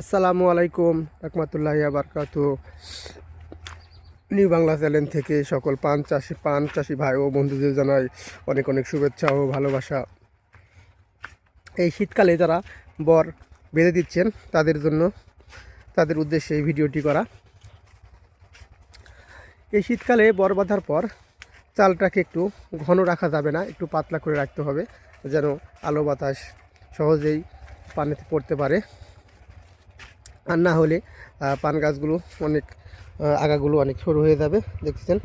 আসসালামু আলাইকুম, রহমতুল্লাহ বারকাত। New Bangla channel থেকে সকল পান চাষি পান চাষি ভাই ও বন্ধুদের জানাই অনেক অনেক শুভেচ্ছা ও ভালোবাসা। এই শীতকালে যারা বর বেঁধে দিচ্ছেন, তাদের জন্য তাদের উদ্দেশ্যে এই ভিডিওটি করা। এই শীতকালে বর বাঁধার পর চালটাকে একটু ঘন রাখা যাবে না, একটু পাতলা করে রাখতে হবে, যেন আলো বাতাস সহজেই পানিতে পড়তে পারে। আর না হলে পান গাছগুলো অনেক আগাগুলো অনেক সরু হয়ে যাবে দেখছেন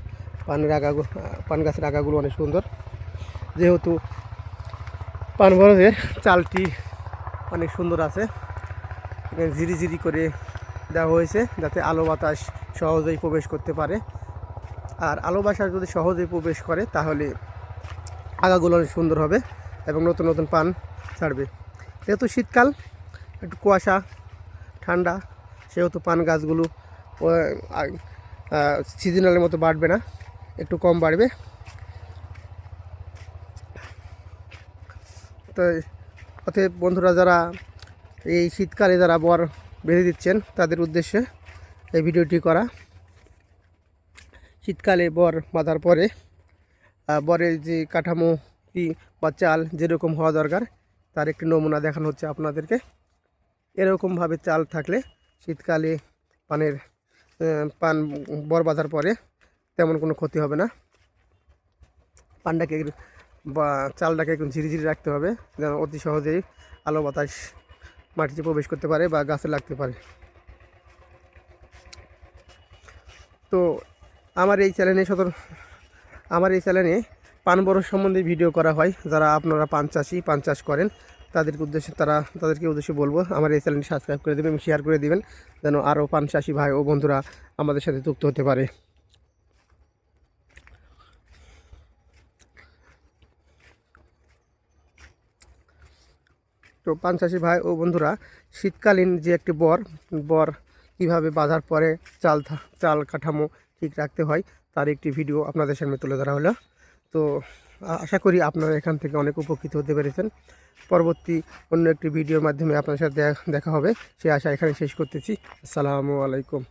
পানের আগাগুলো পান গাছের আগাগুলো অনেক সুন্দর। যেহেতু পান বরজের চালটি অনেক সুন্দর আছে ঝিরি ঝিরি করে দেওয়া হয়েছে যাতে আলো বাতাস সহজেই প্রবেশ করতে পারে। আর আলো বাতাস যদি সহজেই প্রবেশ করে, তাহলে আগাগুলো অনেক সুন্দর হবে এবং নতুন নতুন পান ছাড়বে। যেহেতু শীতকাল, একটু কুয়াশা ঠান্ডা, সেহেতু পান গাছগুলো সিজনালের মতো বাড়বে না, একটু কম বাড়বে। তো, অতএব বন্ধুরা যারা এই শীতকালে যারা বর বেঁধে দিচ্ছেন, তাদের উদ্দেশ্যে এই ভিডিওটি করা। শীতকালে বর বাঁধার পরে বরের যে কাঠামো বা চাল যেরকম হওয়া দরকার, তার একটি নমুনা দেখানো হচ্ছে আপনাদেরকে। এরকমভাবে চাল থাকলে শীতকালে পানের পান বর বাঁধার পরে তেমন কোনো ক্ষতি হবে না। পানটাকে বা চালটাকে একটু ঝিরিঝিরি রাখতে হবে, যেন অতি সহজেই আলো বাতাস মাটিতে প্রবেশ করতে পারে বা গাছে লাগতে পারে। তো আমার এই চ্যানেলে সতর, আমার এই চ্যানেলে পান বরফ সম্বন্ধে ভিডিও করা হয়। যারা আপনারা পান চাষি, পান চাষ করেন তাদেরকে উদ্দেশ্যে তারা, তাদেরকে উদ্দেশ্যে বলব, আমার এই চ্যানেলটি সাবস্ক্রাইব করে দেবেন শেয়ার করে দিবেন, যেন আরও পান চাষি ভাই ও বন্ধুরা আমাদের সাথে যুক্ত হতে পারে। তো পান চাষি ভাই ও বন্ধুরা, শীতকালীন যে একটি বর বর কীভাবে বাঁধার পরে চাল চাল কাঠামো ঠিক রাখতে হয়, তার একটি ভিডিও আপনাদের সামনে তুলে ধরা হলো। তো আশা করি আপনারা এখান থেকে অনেক উপকৃত হতে পেরেছেন। পরবর্তী অন্য একটি ভিডিওর মাধ্যমে আপনার সাথে দেখা- হবে। সে আশা এখানে শেষ করতেছি। আসসালামু আলাইকুম।